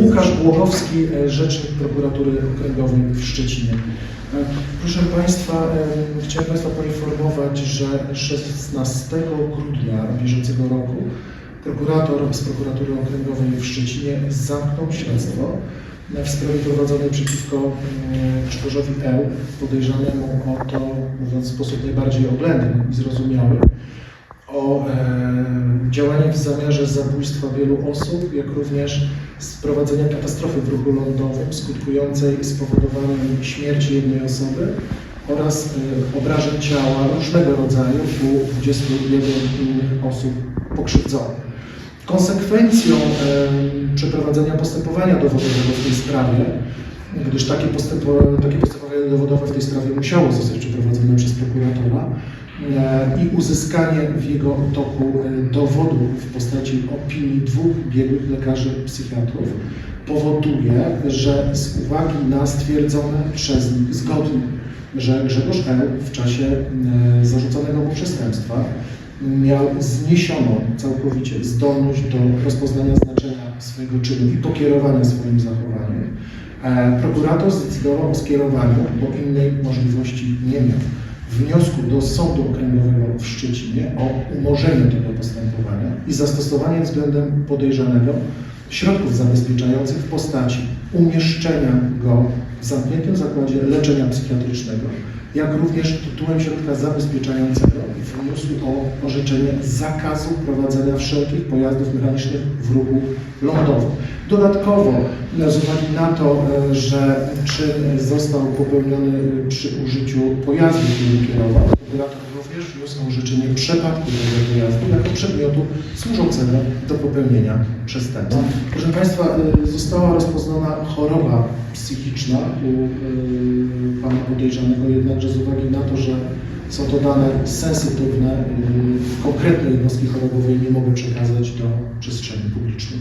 Łukasz Głogowski, e, rzecznik prokuratury okręgowej w Szczecinie. E, Proszę Państwa, e, chciałem Państwa poinformować, że 16 grudnia bieżącego roku prokurator z prokuratury okręgowej w Szczecinie zamknął śledztwo w sprawie prowadzonej przeciwko Grzegorzowi L., podejrzanemu o to, mówiąc w sposób najbardziej oględny i zrozumiały, o e, w zamiarze zabójstwa wielu osób, jak również sprowadzenia katastrofy w ruchu lądowym skutkującej spowodowaniem śmierci jednej osoby oraz e, obrażeń ciała różnego rodzaju u 21 innych osób pokrzywdzonych. Konsekwencją e, przeprowadzenia postępowania dowodowego w tej sprawie, gdyż takie, postępo, takie postępowanie dowodowe w tej sprawie musiało zostać przeprowadzone przez prokuratora i uzyskanie w jego toku e, dowodu w postaci opinii dwóch biegłych lekarzy psychiatrów powoduje, że z uwagi na stwierdzone przez nich zgodnie, że Grzegorz L. w czasie e, zarzuconego mu przestępstwa miał zniesioną całkowicie zdolność do rozpoznania znaczenia swojego czynu i pokierowania swoim zachowaniem. E, Prokurator zdecydował o skierowaniu, bo innej możliwości nie miał, wniosku do Sądu Okręgowego w Szczecinie o umorzenie tego postępowania i zastosowanie względem podejrzanego środków zabezpieczających w postaci umieszczenia go w zamkniętym zakładzie leczenia psychiatrycznego, jak również tytułem środka zabezpieczającego wniósł o orzeczenie zakazu prowadzenia wszelkich pojazdów mechanicznych w ruchu lądowym. Dodatkowo, z uwagi na to, e, że czyn został popełniony przy użyciu pojazdu, którym kierował, prokurator również wniósł o orzeczenie przypadku tego pojazdu jako przedmiotu służącego do popełnienia przestępstwa. Proszę Państwa, e, została rozpoznana choroba psychiczna u e, pana podejrzanego, jednakże z uwagi na to, że są to dane sensytywne, e, konkretnej jednostki chorobowej nie mogę przekazać do przestrzeni publicznej.